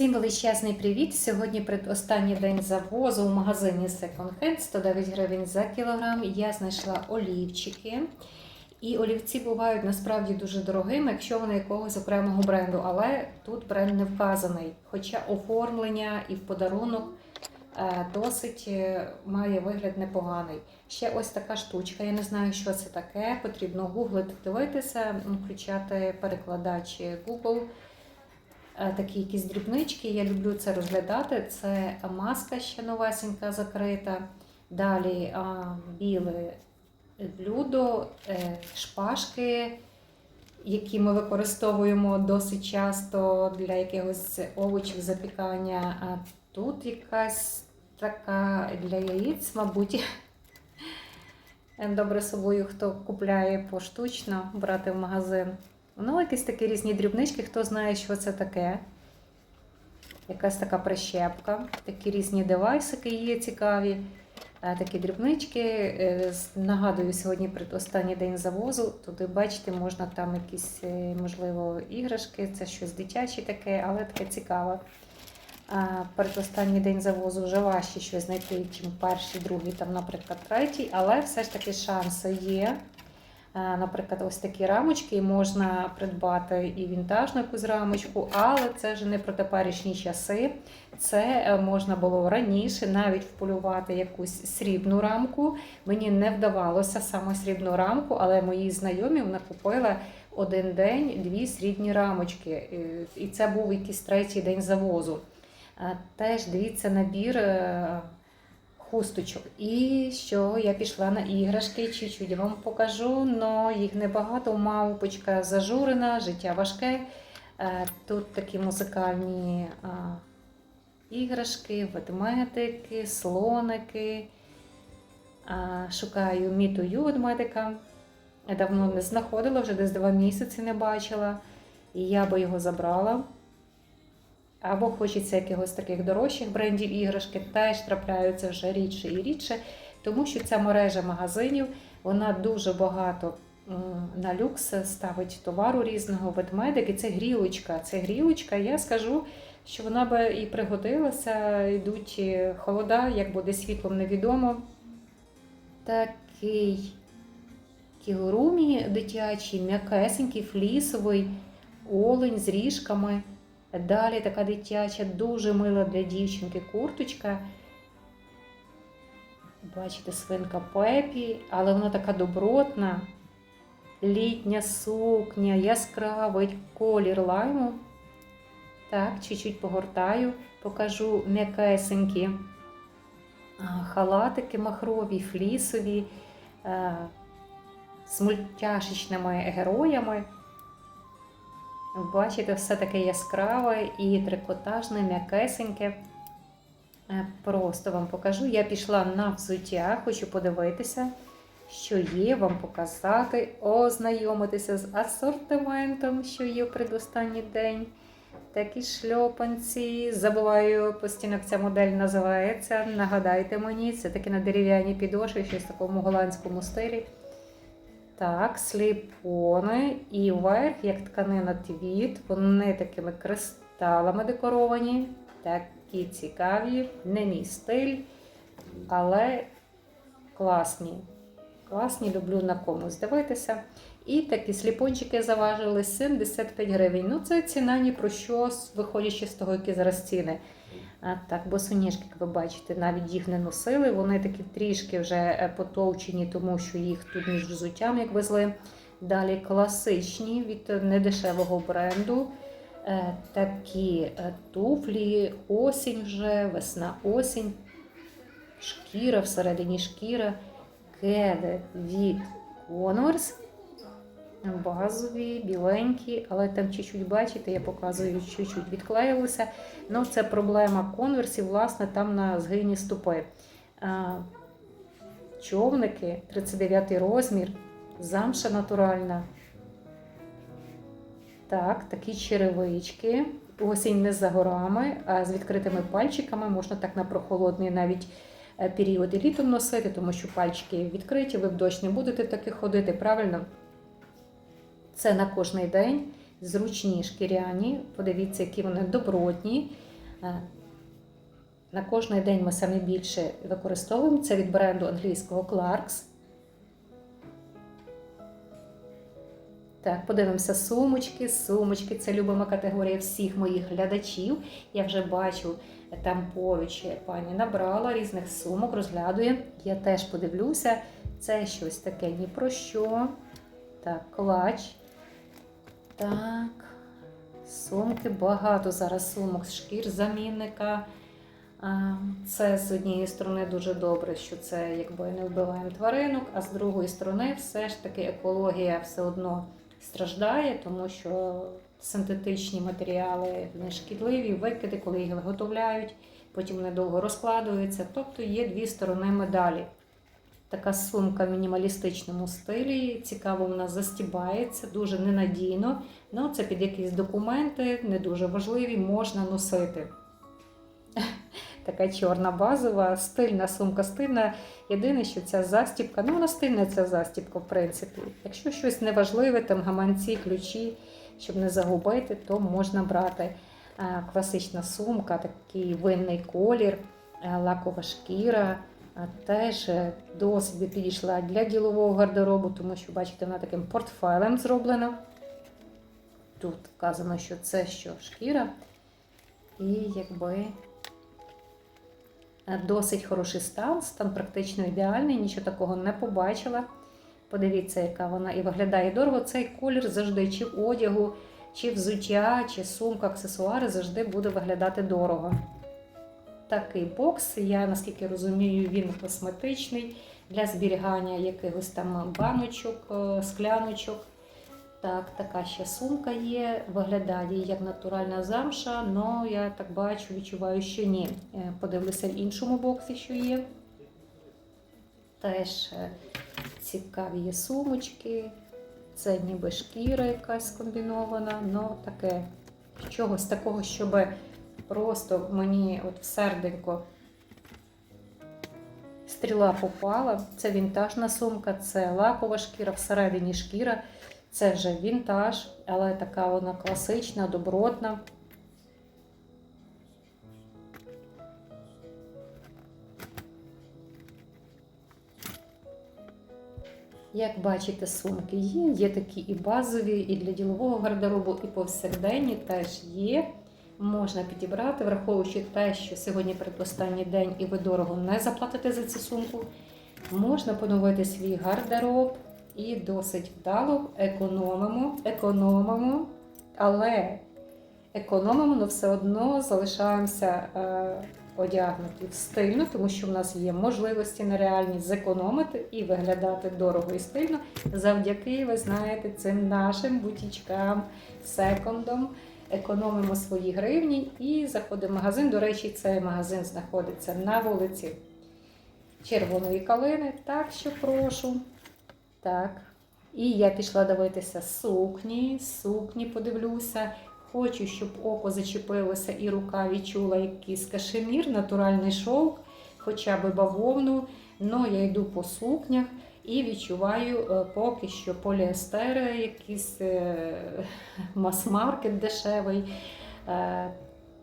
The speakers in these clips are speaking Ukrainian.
Всім величезний привіт! Сьогодні предостанній день завозу в магазині Second Hand 109 гривень за кілограм. Я знайшла олівчики. І олівці бувають насправді дуже дорогими, якщо вони якогось окремого бренду, але тут бренд не вказаний. Хоча оформлення і в подарунок е, досить е, має вигляд непоганий. Ще ось така штучка, я не знаю, що це таке. Потрібно гуглити, дивитися, включати перекладач Google. Е, Такі якісь дрібнички, я люблю це розглядати. Це маска ще новесенька закрита. Далі біле блюдо, е, шпажки, які ми використовуємо досить часто для якихось овочів запікання. А тут якась така для яєць, мабуть. Добре собою, хто купляє поштучно брати в магазин. Ну, якісь такі різні дрібнички, хто знає, що це таке. Якась така прищепка, такі різні девайсики є цікаві. Е, Такі дрібнички. Е, Нагадую, сьогодні предостанній день завозу. Туди, бачите, можна там якісь, е, можливо, іграшки, це щось дитяче таке, але таке цікаве. Передостанній день завозу вже важче щось знайти, ніж перший, другий, там, наприклад, третій, але все ж таки шанси є. Е, Наприклад, ось такі рамочки можна придбати і вінтажну якусь рамочку, але це вже не про теперішні часи. Це е, можна було раніше навіть вполювати якусь срібну рамку. Мені не вдавалося саме срібну рамку, але мої знайомі вона купила один день дві срібні рамочки. Е, І це був якийсь третій день завозу. Теж дивіться набір. Хусточок. І що я пішла на іграшки, чуть-чуть вам покажу, але їх небагато. Мавпочка зажурена, життя важке. Е, Тут такі музикальні іграшки, ведмедики, слоники. Шукаю мітою ведмедика. Давно не знаходила, вже десь два місяці не бачила. І я би його забрала. Або хочеться якихось таких дорожчих брендів іграшки, теж трапляються вже рідше і рідше, тому що ця мережа магазинів вона дуже багато на люкс ставить товару різного ведмедик, і це грілочка. Це грілочка, я скажу, що вона би і пригодилася, йдуть е, холода, як буде світлом невідомо. Такий кігурумі дитячий, м'якесенький, флісовий, олень з ріжками. Далі така дитяча, дуже мила для дівчинки курточка. Бачите, свинка Пепі, але вона така добротна. Літня сукня, яскравий колір лайму. Так, чуть-чуть погортаю, покажу м'якесенькі халатики махрові, флісові, з мультяшечними героями. Бачите, все таке яскраве і трикотажне, м'якесеньке. Е, Просто вам покажу. Я пішла на взуття, хочу подивитися, що є, вам показати, ознайомитися з асортиментом, що є в предостанній день. Такі шльопанці. Забуваю постійно, як ця модель називається. Нагадайте мені, це такі на дерев'яній підошві, щось в такому голландському стилі. Так, сліпони і верх, як тканина твіт, вони такими кристалами декоровані, такі цікаві, не мій стиль, але класні. Класні, люблю на комусь дивитися. І такі сліпончики заважили 75 гривень. Ну, це ціна ні про що, виходячи з того, які зараз ціни. А, так, босоніжки, як ви бачите, навіть їх не носили. Вони такі трішки вже е, потовчені, тому що їх тут між взуттям як везли. Далі класичні від недешевого бренду. Е, Такі е, туфлі, осінь вже, весна, осінь, шкіра, всередині шкіра, кеди від Converse. Базові, біленькі, але там чуть-чуть, бачите, я показую, чуть-чуть відклеїлися. Ну, це проблема конверсів, власне, там на згині стопи. А, Човники, 39 розмір, замша натуральна. Так, такі черевички. Осінь не за горами, а з відкритими пальчиками можна так на прохолодний навіть е, період і літом носити, тому що пальчики відкриті, ви в дощ не будете таки ходити, правильно? Це на кожний день. Зручні шкіряні. Подивіться, які вони добротні. Е, На кожний день ми саме більше використовуємо. Це від бренду англійського Clarks. Так, подивимося сумочки. Сумочки це любима категорія всіх моїх глядачів. Я вже бачу там поруч пані набрала різних сумок, розглядує. Я теж подивлюся. Це щось таке ні про що. Так, клач. Так. Сумки, багато зараз сумок з шкір замінника. Це з однієї сторони дуже добре, що це якби не вбиваємо тваринок, а з другої сторони, все ж таки екологія все одно страждає, тому що синтетичні матеріали не шкідливі, викиди, коли їх виготовляють, потім вони довго розкладуються. Тобто є дві сторони медалі. Така сумка в мінімалістичному стилі. Цікаво, вона застібається, дуже ненадійно. Ну, це під якісь документи, не дуже важливі, можна носити. Така чорна базова, стильна сумка стильна. Єдине, що ця застібка, ну вона стильна ця застібка, в принципі. Якщо щось неважливе, там гаманці, ключі, щоб не загубити, то можна брати. Е, Класична сумка, такий винний колір, е, лакова шкіра. Теж е, досить би підійшла для ділового гардеробу, тому що, бачите, вона таким портфелем зроблена. Тут вказано, що це що шкіра. І якби е, досить хороший стан, стан практично ідеальний, нічого такого не побачила. Подивіться, яка вона і виглядає дорого. Цей колір завжди чи одягу, чи взуття, чи сумка, аксесуари завжди буде виглядати дорого. Такий бокс, я наскільки розумію, він косметичний для зберігання якихось там баночок, е, скляночок. Так, така ще сумка є. Виглядає як натуральна замша, але я так бачу, відчуваю, що ні. Е, Подивлюся в іншому боксі, що є. Теж е, цікаві є сумочки. Це ніби шкіра якась комбінована, але таке чогось такого, щоб просто мені от в серденько стріла попала. Це вінтажна сумка, це лакова шкіра, всередині шкіра. Це вже вінтаж, але така вона класична, добротна. Як бачите, сумки є, є такі і базові, і для ділового гардеробу, і повсякденні теж є. Можна підібрати, враховуючи те, що сьогодні передостанній день і ви дорого не заплатите за цю сумку. Можна поновити свій гардероб і досить вдало економимо, економимо, але економимо, але все одно залишаємося е, одягнуті стильно, тому що в нас є можливості нереальні зекономити і виглядати дорого і стильно завдяки, ви знаєте, цим нашим бутічкам, секондом. Економимо свої гривні і заходимо в магазин. До речі, цей магазин знаходиться на вулиці Червоної калини. Так що прошу. Так. І я пішла дивитися сукні, сукні подивлюся. Хочу, щоб око зачепилося і рука відчула якийсь кашемір, натуральний шовк, хоча б бавовну. Но я йду по сукнях і відчуваю е, поки що поліестери, якийсь е, мас-маркет дешевий. Е,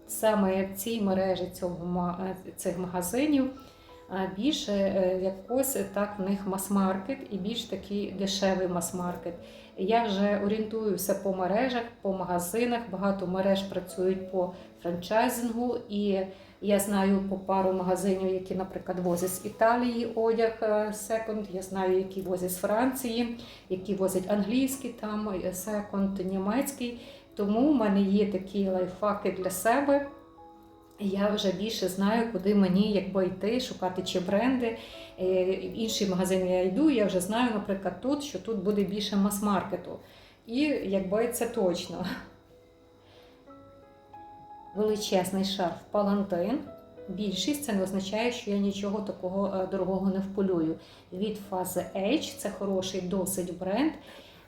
Саме в цій мережі цього, е, цих магазинів більше е, якось так в них мас-маркет і більш такий дешевий мас-маркет. Я вже орієнтуюся по мережах, по магазинах. Багато мереж працюють по франчайзингу, і я знаю по пару магазинів, які, наприклад, возять з Італії одяг секонд. Я знаю, які возять з Франції, які возять англійський там секонд, німецький. Тому в мене є такі лайфхаки для себе. Я вже більше знаю, куди мені якби йти, шукати чи бренди. Е, В інший магазин я йду, я вже знаю, наприклад, тут, що тут буде більше мас-маркету. І якби це точно. Величезний шарф палантин. Більшість це не означає, що я нічого такого е, дорогого не вполюю. Від фази H це хороший досить бренд.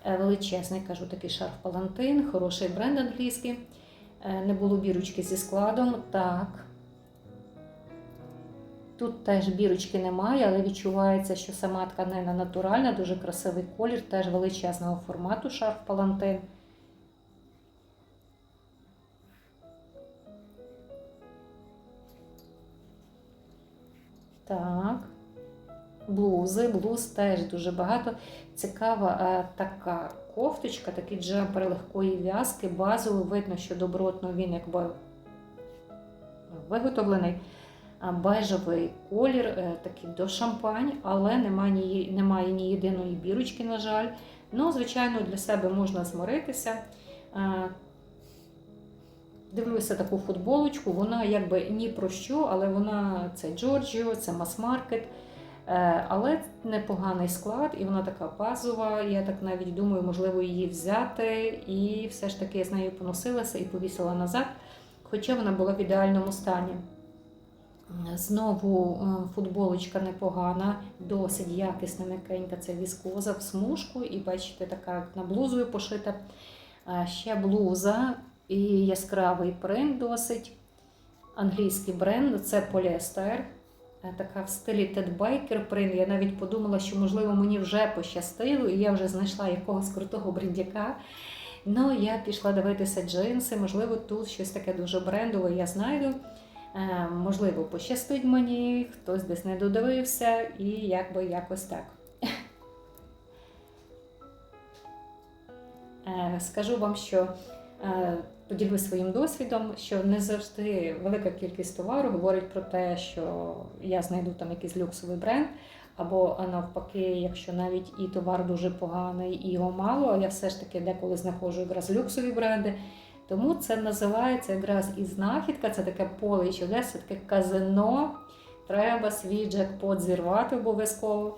Е, Величезний, кажу, такий шарф палантин, хороший бренд англійський. Е, Не було бірочки зі складом. Так. Тут теж бірочки немає, але відчувається, що сама тканина натуральна, дуже красивий колір, теж величезного формату шарф палантин. Так. Блузи, блуз теж дуже багато. Цікава е, така кофточка, такий джемпер легкої в'язки, базовий. Видно, що добротно він якби виготовлений. А Бежевий колір, е, такий до шампань, але немає ні, немає ні єдиної бірочки, на жаль. Ну, звичайно, для себе можна змиритися. Дивлюся таку футболочку, вона якби ні про що, але вона це Джорджіо, це мас-маркет. Е, Але непоганий склад, і вона така базова. Я так навіть думаю, можливо, її взяти. І все ж таки я з нею поносилася і повісила назад, хоча вона була в ідеальному стані. Знову е, футболочка непогана, досить якісна, м'якенька, це віскоза в смужку, і бачите, така на блузою пошита. Е, Ще блуза і яскравий принт досить. Англійський бренд це поліестер. Е, Така в стилі Ted Baker принт. Я навіть подумала, що можливо мені вже пощастило, і я вже знайшла якогось крутого брендяка. Ну, я пішла дивитися джинси, можливо, тут щось таке дуже брендове я знайду. Е, Можливо, пощастить мені, хтось десь не додивився, і якби якось так. Е, Скажу вам, що е, своїм досвідом, що не завжди велика кількість товару говорить про те, що я знайду там якийсь люксовий бренд, або навпаки, якщо навіть і товар дуже поганий, і його мало, я все ж таки деколи знаходжу якраз люксові бренди. Тому це називається якраз і знахідка, це таке поле чудес, це таке казино. Треба свій джекпот зірвати обов'язково.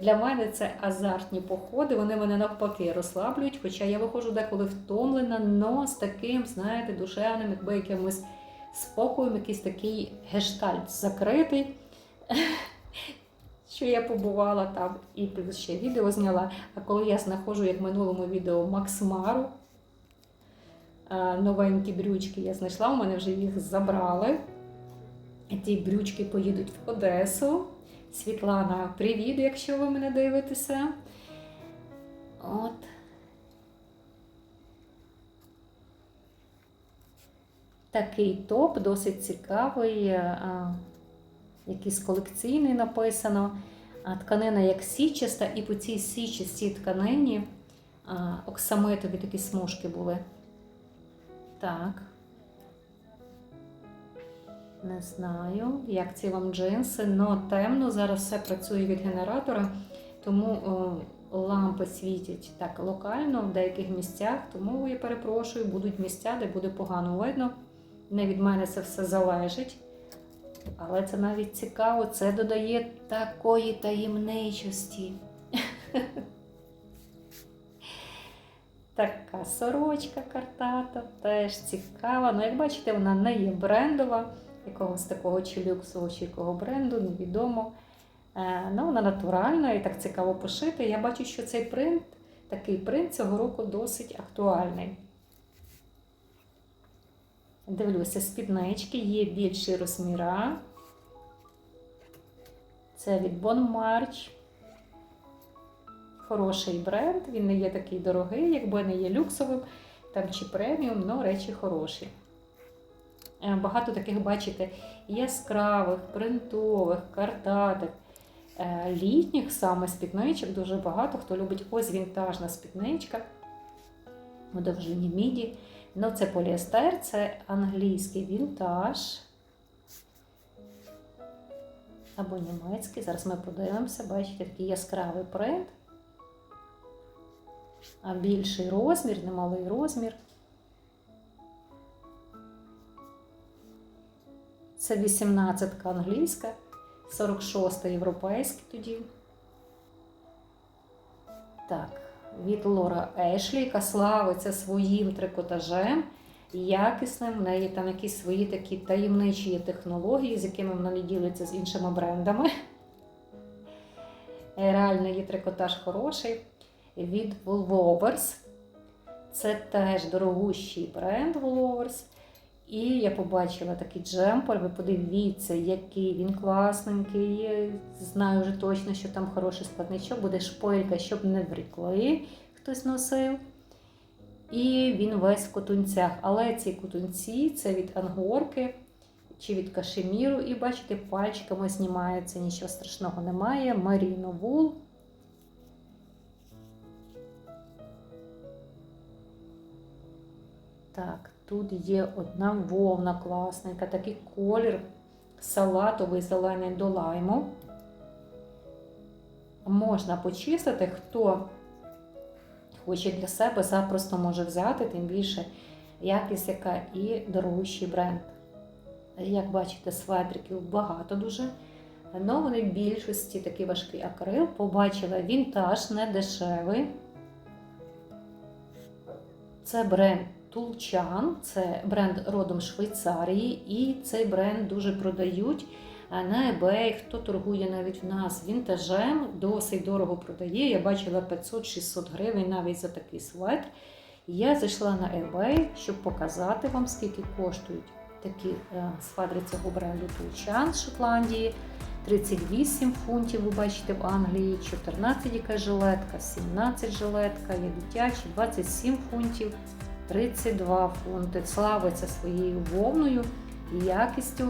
Для мене це азартні походи, вони мене навпаки розслаблюють, хоча я виходжу деколи втомлена, но з таким, знаєте, душевним, якби якимось спокоєм, якийсь такий гештальт закритий, що я побувала там і плюс ще відео зняла. А коли я знаходжу, як в минулому відео, Максмару, е, новенькі брючки я знайшла, у мене вже їх забрали. Ті брючки поїдуть в Одесу. Світлана, привіт, якщо ви мене дивитеся. От. Такий топ, досить цікавий, якийсь колекційний написано. Тканина як січаста, і по цій січастій тканині оксамитові такі смужки були. Так. Не знаю, як ці вам джинси, но темно. Зараз все працює від генератора, тому о, лампи світять так локально в деяких місцях. Тому я перепрошую, будуть місця, де буде погано видно. Не від мене це все залежить. Але це навіть цікаво, це додає такої таємничості. Така сорочка картата, теж цікава. Ну, як бачите, вона не є брендова якогось такого чи люксового, чи якого бренду, невідомо. Е, ну, вона натуральна і так цікаво пошити. Я бачу, що цей принт, такий принт цього року досить актуальний. Дивлюся, спіднички, є більші розміра. Це від Bon March. Хороший бренд, він не є такий дорогий, якби не є люксовим там чи преміум, але речі хороші. Е, Багато таких, бачите, яскравих, принтових, картатих, е, літніх саме спідничок дуже багато. Хто любить ось вінтажна спідничка у довжині міді. Ну, це поліестер, це англійський вінтаж. Або німецький. Зараз ми подивимося, бачите, такий яскравий принт. А більший розмір, немалий розмір. Це 18 англійська, 46 європейська тоді. Так, від Лора Ешлі, яка славиться своїм трикотажем, якісним. В неї там якісь свої такі таємничі технології, з якими вона не ділиться з іншими брендами. Реально є трикотаж хороший. Від Woolworths. Це теж дорогущий бренд Woolworths. І я побачила такий джемпер. Ви подивіться, який він класненький. Знаю вже точно, що там хороший складничок, буде шпилька, щоб не врікли, хтось носив. І він весь в котунцях. Але ці котунці це від ангорки. чи від кашеміру, і бачите, пальчиками знімається, нічого страшного немає. Маріно вул. Так, тут є одна вовна класненька, такий колір салатовий зелений до лайму. Можна почистити, хто хоче для себе, запросто може взяти, тим більше якість яка і дорогущий бренд. Як бачите, светриків багато дуже. але вони в більшості такий важкий акрил. Побачила вінтаж, не дешевий. Це бренд Тулчан, це бренд родом Швейцарії, і цей бренд дуже продають на eBay, хто торгує навіть в нас вінтажем, досить дорого продає. Я бачила 500-600 гривень навіть за такий светр. Я зайшла на eBay, щоб показати вам, скільки коштують такі е, свадри цього бренду Тулчан з Шотландії. 38 фунтів, ви бачите, в Англії, 14 якась жилетка, 17 жилетка, є дитячі, 27 фунтів, 32 фунти. Славиться своєю вовною і якістю.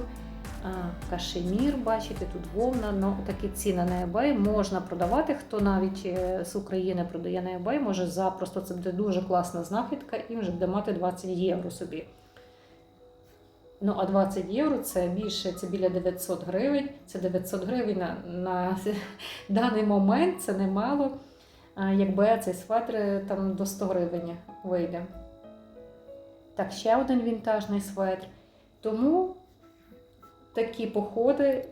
Кашемір, бачите, тут вовна, ну такі ціни на eBay можна продавати. Хто навіть е, з України продає на eBay, може запросто це буде дуже класна знахідка і вже буде мати 20 євро собі. Ну, а 20 євро це більше, це біля 900 гривень. Це 900 гривень на, на даний момент, це немало. Якби цей светр там до 100 гривень вийде. Так, ще один вінтажний светр. Тому такі походи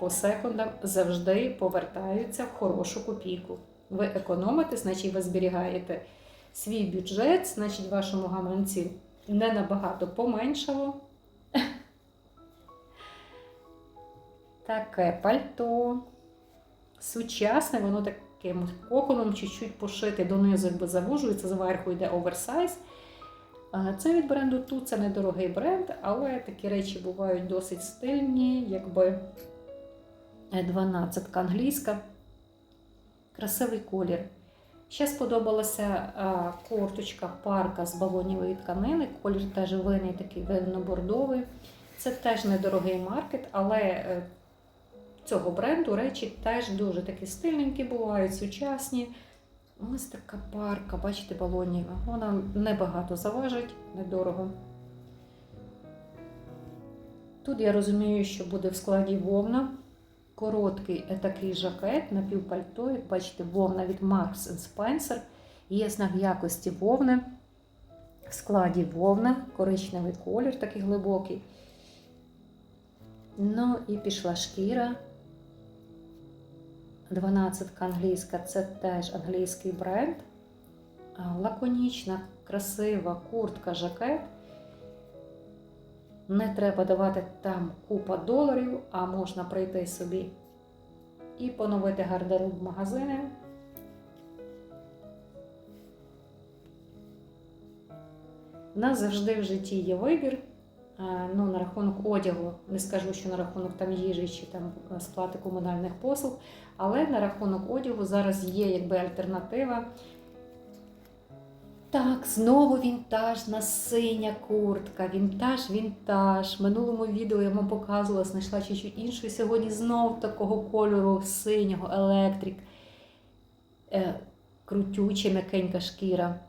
по секундам завжди повертаються в хорошу копійку. Ви економите, значить ви зберігаєте свій бюджет, значить вашому гаманці не набагато поменшало. Таке пальто. Сучасне, воно таким коконом чуть-чуть пошите донизу, якби завужується, зверху йде оверсайз. Це від бренду Ту, це недорогий бренд, але такі речі бувають досить стильні, якби 12 англійська. Красивий колір. Ще сподобалася корточка парка з балонівої тканини. Колір теж винний такий винно-бордовий. Це теж недорогий маркет, але е, цього бренду речі теж дуже такі стильненькі бувають, сучасні. Ось така парка, бачите, балоніва. Вона небагато заважить, недорого. Тут я розумію, що буде в складі вовна. Короткий такий жакет, напівпальто, як бачите, вовна від Marks Spencer. Є знак якості вовни. В складі вовна, коричневий колір такий глибокий. Ну і пішла шкіра. 12 англійська це теж англійський бренд. Лаконічна, красива куртка, жакет. Не треба давати там купа доларів, а можна прийти собі і поновити гардероб магазини. У нас завжди в житті є вибір. Ну, на рахунок одягу, не скажу, що на рахунок там їжі чи там сплати комунальних послуг, але на рахунок одягу зараз є якби альтернатива. Так, знову вінтажна синя куртка, вінтаж, вінтаж. В минулому відео я вам показувала, знайшла чуть-чуть іншу. Сьогодні знов такого кольору синього, електрик. Е, крутюча, м'якенька шкіра.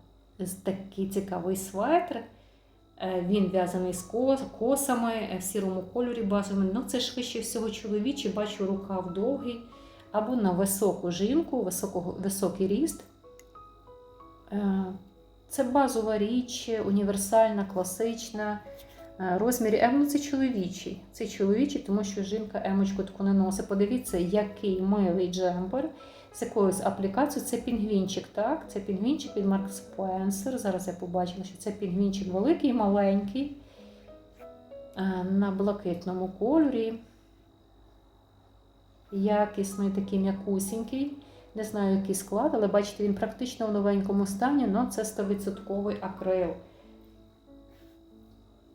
Такий цікавий светр. Е, він в'язаний з косами е, в сірому кольорі базовими. Ну, це швидше всього чоловічий, бачу рукав довгий. Або на високу жінку, високого, високий ріст. Е, це базова річ, універсальна, класична. Розмір М ну, це чоловічий. Це чоловічий, тому що жінка емочку таку не носить. Подивіться, який милий джемпер з якоюсь аплікацією. Це пінгвінчик, так? Це пінгвінчик від Марк Спенсер. Зараз я побачила, що це пінгвінчик великий, маленький, на блакитному кольорі. Якісний такий м'якусінький. Не знаю, який склад, але бачите, він практично в новенькому стані, але це 100% акрил.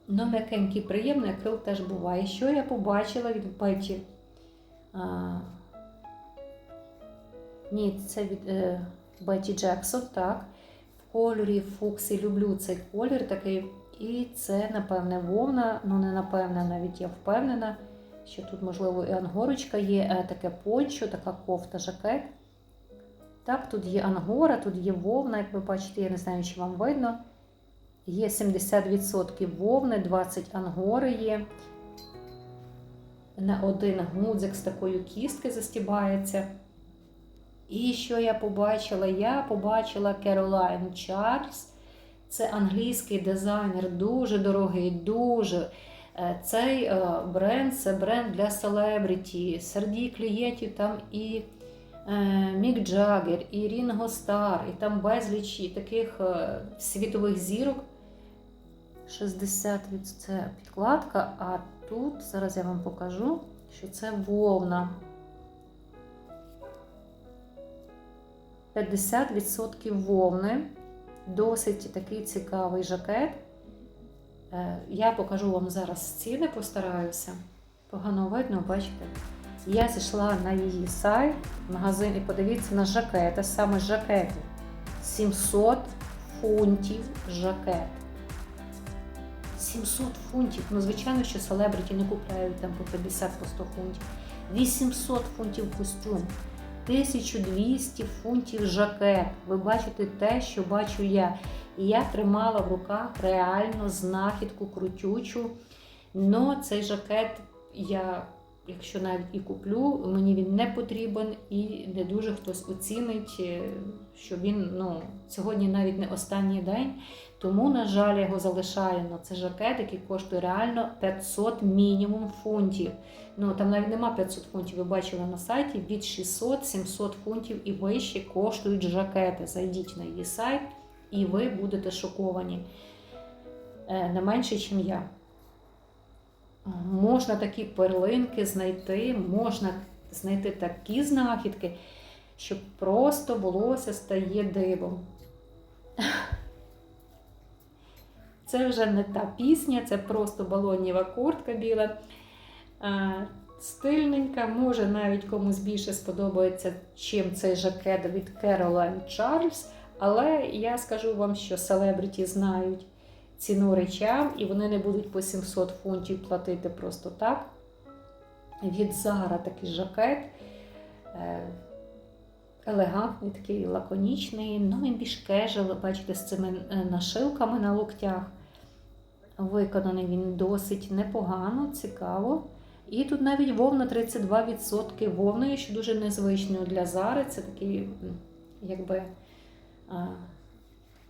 Ну, м'якенький, приємний акрил теж буває. Що я побачила від Петі? Ні, це від е, Беті Джексон, так. В кольорі фуксі люблю цей колір такий. І це, напевне, вовна, ну не напевне, навіть я впевнена, що тут, можливо, і ангорочка є, е, таке пончо, така кофта, жакет. Так, тут є ангора, тут є вовна, як ви бачите, я не знаю, чи вам видно. Є 70% вовни, 20 ангори є. На один гудзик з такою кістки застібається. І що я побачила? Я побачила Керолайн Чарльз. Це англійський дизайнер, дуже дорогий, дуже. Е, Цей е, бренд це бренд для селебріті. Серед клієнтів там і е, Мік Джаггер, і Рінго Стар, і там безліч таких світових зірок. 60 від це підкладка, а тут зараз я вам покажу, що це вовна. 50% вовни. Досить такий цікавий жакет. Е, Я покажу вам зараз ціни, постараюся. Погано видно, бачите? Я зійшла на її сайт, магазин, і подивіться на жакети, саме жакети. 700 фунтів жакет. 700 фунтів. Ну, звичайно, що селебриті не купляють там по 50 по 100 фунтів. 800 фунтів костюм. 1200 фунтів жакет. Ви бачите те, що бачу я. І я тримала в руках реально знахідку крутючу. Но цей жакет я, якщо навіть і куплю, мені він не потрібен і не дуже хтось оцінить, е, що він ну, сьогодні навіть не останній день. Тому, на жаль, я його залишаю. Ну, це жакет, який коштує реально 500 мінімум фунтів. Ну там навіть нема 500 фунтів. Ви бачили на сайті від 600-700 фунтів і вище коштують жакети. Зайдіть на її сайт, і ви будете шоковані Е, не менше, ніж я. Можна такі перлинки знайти, можна знайти такі знахідки, що просто волосся стає дивом. Це вже не та пісня, це просто балонєва куртка біла. Стильненька, може навіть комусь більше сподобається, чим цей жакет від Caroline Charles. Але я скажу вам, що селебриті знають ціну речам, і вони не будуть по 700 фунтів платити просто так. Від Zara такий жакет. е, Елегантний, такий лаконічний, ну він більш кежел, бачите, з цими е, нашивками на локтях. Виконаний він досить непогано, цікаво. І тут навіть вовна 32% вовної, що дуже незвично для Зари. Це такий, якби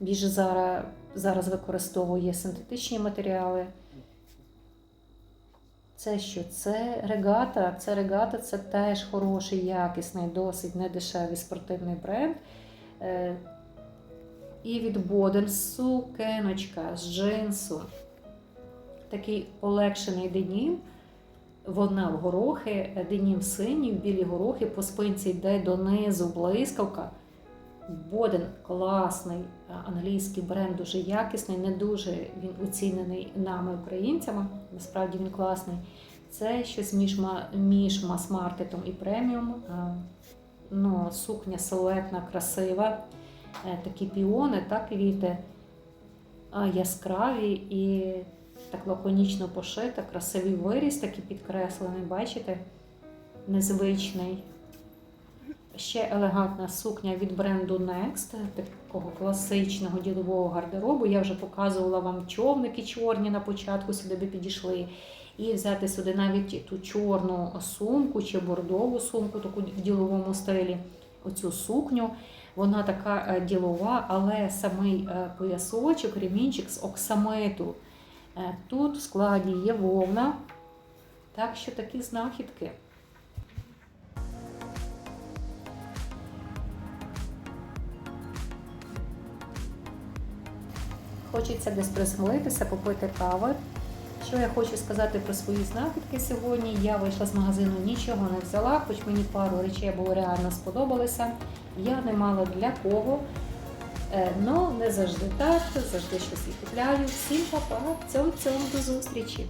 більш Зара зараз використовує синтетичні матеріали. Це що? Це регата. Це регата це теж хороший, якісний, досить недешевий спортивний бренд. Е, І від Боденсу кеночка з джинсу. Такий полегшений денім. Вона в горохи, денім синій, білі горохи, по спинці йде донизу блискавка. Боден класний е, англійський бренд, дуже якісний, не дуже він оцінений нами, українцями. Насправді він класний. Це щось між, між мас-маркетом і преміум. Е, Ну, сукня силуетна, красива. Е, Такі піони, так, квіти яскраві і так лаконічно пошита, красивий виріс, такий підкреслений, бачите? Незвичний. Ще елегантна сукня від бренду Next, такого класичного ділового гардеробу. Я вже показувала вам човники чорні на початку, сюди би підійшли. І взяти сюди навіть ту чорну сумку чи бордову сумку, таку в діловому стилі. Оцю сукню. Вона така е, ділова, але самий е, поясочок, ремінчик з оксамиту. Е, Тут в складі є вовна. Так що такі знахідки. Хочеться десь присмолитися, попити кави. Що я хочу сказати про свої знахідки сьогодні? Я вийшла з магазину, нічого не взяла, хоч мені пару речей було реально сподобалися. Я не мала для кого. Ну, не завжди так, завжди щось і купляю. Всім па-па, цьом-цьом, до зустрічі!